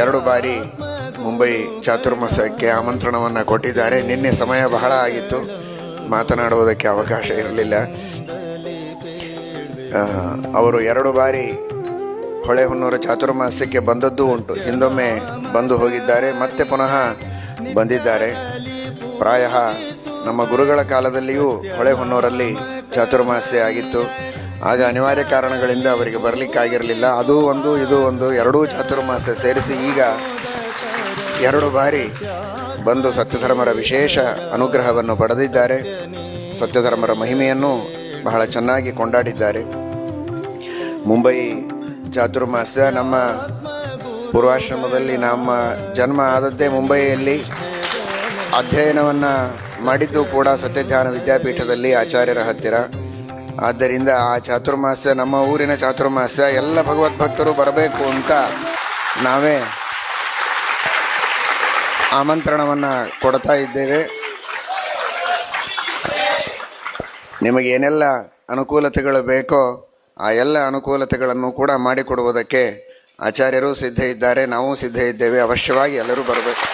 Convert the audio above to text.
ಎರಡು ಬಾರಿ ಮುಂಬೈ ಚಾತುರ್ಮಾಸಕ್ಕೆ ಆಮಂತ್ರಣವನ್ನು ಕೊಟ್ಟಿದ್ದಾರೆ. ನಿನ್ನೆ ಸಮಯ ಬಹಳ ಆಗಿತ್ತು. ಮಾತನಾಡುವುದಕ್ಕೆ ಅವಕಾಶ ಇರಲಿಲ್ಲ. ಅವರು ಎರಡು ಬಾರಿ ಹೊಳೆಹೊನ್ನೂರ ಚಾತುರ್ಮಾಸಕ್ಕೆ ಬಂದದ್ದು ಉಂಟು. ಹಿಂದೊಮ್ಮೆ ಬಂದು ಹೋಗಿದ್ದಾರೆ, ಮತ್ತೆ ಪುನಃ ಬಂದಿದ್ದಾರೆ. ಪ್ರಾಯ ನಮ್ಮ ಗುರುಗಳ ಕಾಲದಲ್ಲಿಯೂ ಹೊಳೆಹೊನ್ನೂರಲ್ಲಿ ಚಾತುರ್ಮಾಸ್ಯ ಆಗಿತ್ತು. ಆಗ ಅನಿವಾರ್ಯ ಕಾರಣಗಳಿಂದ ಅವರಿಗೆ ಬರಲಿಕ್ಕಾಗಿರಲಿಲ್ಲ. ಅದು ಒಂದು, ಇದು ಒಂದು, ಎರಡೂ ಚಾತುರ್ಮಾಸ ಸೇರಿಸಿ ಈಗ ಎರಡು ಬಾರಿ ಬಂದು ಸತ್ಯಧರ್ಮರ ವಿಶೇಷ ಅನುಗ್ರಹವನ್ನು ಪಡೆದಿದ್ದಾರೆ. ಸತ್ಯಧರ್ಮರ ಮಹಿಮೆಯನ್ನು ಬಹಳ ಚೆನ್ನಾಗಿ ಕೊಂಡಾಡಿದ್ದಾರೆ. ಮುಂಬೈ ಚಾತುರ್ಮಾಸ ನಮ್ಮ ಪೂರ್ವಾಶ್ರಮದಲ್ಲಿ ನಮ್ಮ ಜನ್ಮ ಆದದ್ದೇ ಮುಂಬೈಯಲ್ಲಿ ಅಧ್ಯಯನವನ್ನು ಮಾಡಿದ್ದು ಕೂಡ ಸತ್ಯಜ್ಞಾನ ವಿದ್ಯಾಪೀಠದಲ್ಲಿ ಆಚಾರ್ಯರ ಹತ್ತಿರ. ಆದ್ದರಿಂದ ಆ ಚಾತುರ್ಮಾಸ, ನಮ್ಮ ಊರಿನ ಚಾತುರ್ಮಾಸ, ಎಲ್ಲ ಭಗವದ್ಭಕ್ತರು ಬರಬೇಕು ಅಂತ ನಾವೇ ಆಮಂತ್ರಣವನ್ನು ಕೊಡ್ತಾ ಇದ್ದೇವೆ. ನಿಮಗೇನೆಲ್ಲ ಅನುಕೂಲತೆಗಳು ಬೇಕೋ ಆ ಎಲ್ಲ ಅನುಕೂಲತೆಗಳನ್ನು ಕೂಡ ಮಾಡಿಕೊಡುವುದಕ್ಕೆ ಆಚಾರ್ಯರು ಸಿದ್ಧ ಇದ್ದಾರೆ ನಾವು ಸಿದ್ಧ ಇದ್ದೇವೆ ಅವಶ್ಯವಾಗಿ ಎಲ್ಲರೂ ಬರಬೇಕು.